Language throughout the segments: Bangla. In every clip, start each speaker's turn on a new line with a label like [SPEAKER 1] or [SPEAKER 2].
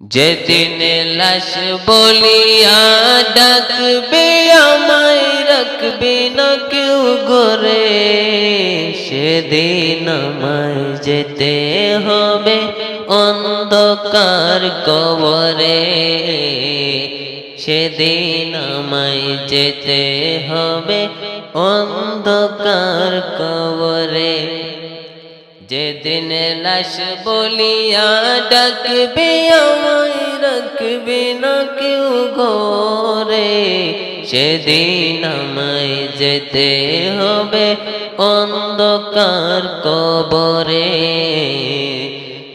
[SPEAKER 1] যেদিন লাশ বলিয়া ডাকবে, আমায় রাখবে না কেউ গরে সেদিন আমায় যেতে হবে অন্ধকার কবরে। সেদিন আমায় যেতে হবে অন্ধকার কবরে। যেদিন লাশ বলিয়া ডাকবে, আমায় রাখবে না কেউ ঘরে। সেদিন আমায় যেতে হবে অন্ধকার কবরে।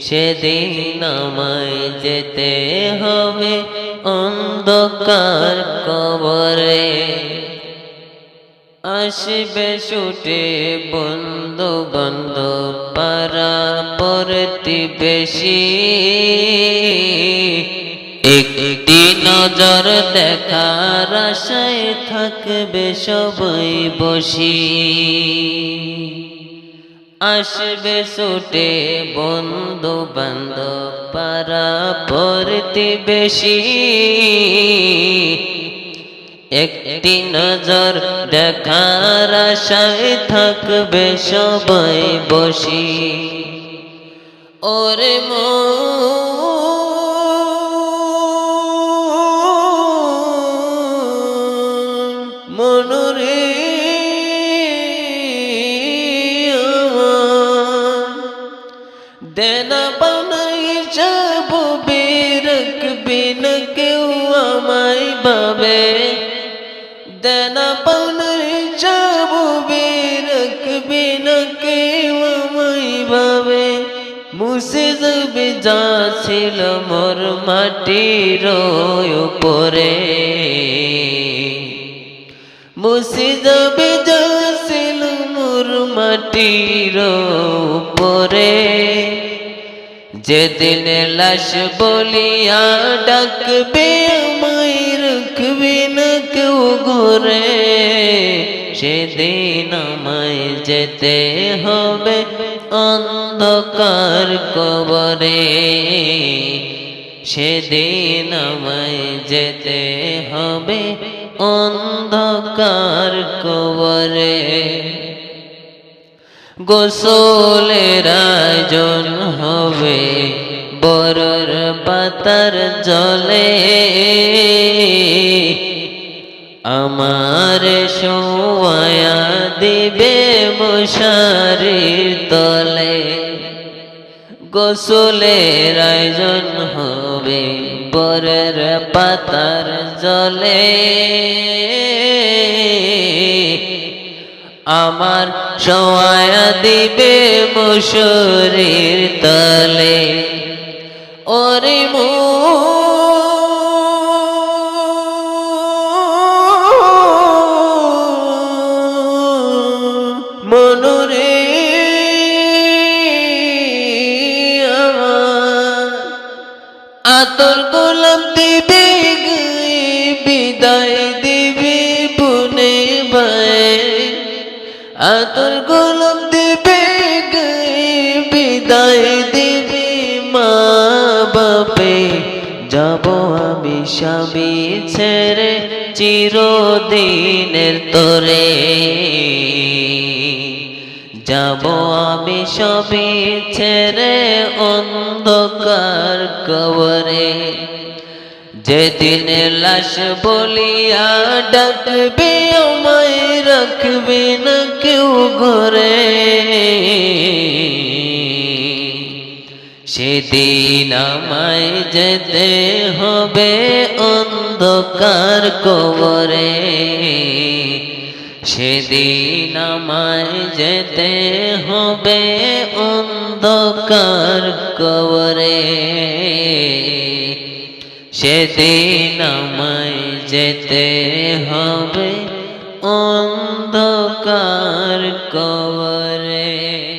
[SPEAKER 1] সেদিন আমায় যেতে হবে অন্ধকার কবরে। আসবে ছুটে বন্ধু বান্ধব পারা পরতি বেশি একটি নজর দেখার আশায় থাকবে সবাই বসি। আসবে ছুটে বন্ধু বান্ধব পারা পরতি বেশি একটি নজর দেখার আশায় থাকবে সবাই বসি। ওরে মনরে দেনা বাবে দেনা পানাই যাব বেরকবে না কেউ আমায় বাবে মুসে যাবে যা ছিল মোর মাটির উপরে। মুসে যাবে যা ছিল মোর মাটির উপরে। যেদিন লাশ বলিয়া ডাকবে রাখবে না ঘরে সেদিন আমায় যেতে হবে অন্ধকার কবরে। সেদিন আমায় যেতে হবে অন্ধকার কবরে। গোসলের আয়োজন হবে বরর পাতার জলে। আমার সোয়া দিবে মশারির তলে। গোসলের আয়োজন হবে বরের পাতার জলে। আমার সোয়া দিবে মশুরির তলে। ওরে মো আতর গোলাপ দিবে বিদায় দিবে বনে বায় আতর গোলাপ দিবে বিদায় দিবে মা বাপে। যাব আমি স্বামী ছেড়ে চিরদিনের তোরে। যাব আমি সবই ছেড়ে অন্ধকার কবরে। যেদিন লাশ বলিয়া ডাকবে, আমায় রাখবে না কেউ ঘরে। সেদিন আমায় যেতে হবে অন্ধকার কবরে। সেদিন আমায় যেতে হবে অন্ধকার কবরে। সেদিন আমায় যেতে হবে অন্ধকার কবরে।